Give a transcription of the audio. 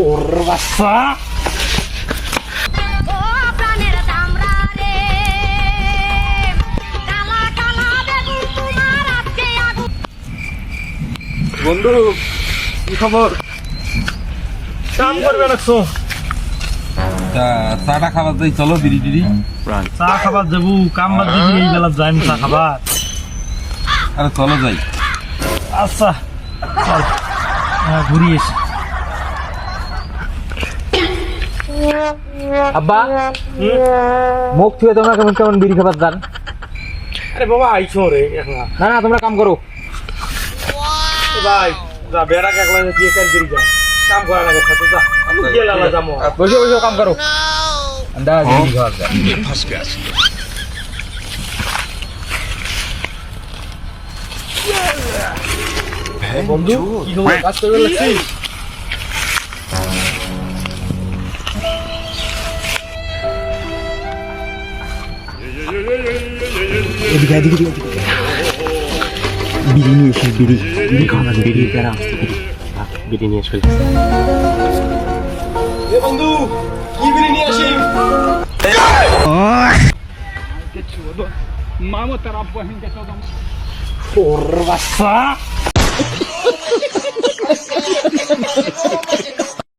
ওর বাচ্চা বন্ধু কি খবর? কাম করবে রাখছো তা। চাটা খাবার যাই চলো বিড়ি টিড়ি। চা খাবার যাব কাম বাদ দিয়ে এই বেলা যাই চা খাবার। আরে চলো যাই। আচ্ছা চল। হ্যাঁ, ঘুরি এসি। আব্বা মুখ ছুঁয়ে তোমরা কেমন কেমন বিড়ি খাবার দান? আরে বাবা আইছো রে না না তোমরা কাম করো। ভাই যা বেড়া কাকলা দিয়ে কেন দিরি যা কাম করা লাগে সাথে যা। আমি গেলাম যাব। বসে বসে কাম করো। আন্দা বিড়ি খাবার দান। বন্ধু কি খবর? কাজ করবে লাগছিস এদিকে এদিকে এদিকে। বিড়ি নিয়ে এসে বিড়ি বিড়ি খাওয়া বিড়ি বিড়ি বিড়ি নিয়ে এসে বন্ধু কি বিড়ি নিয়ে আসি ওর বাচ্চা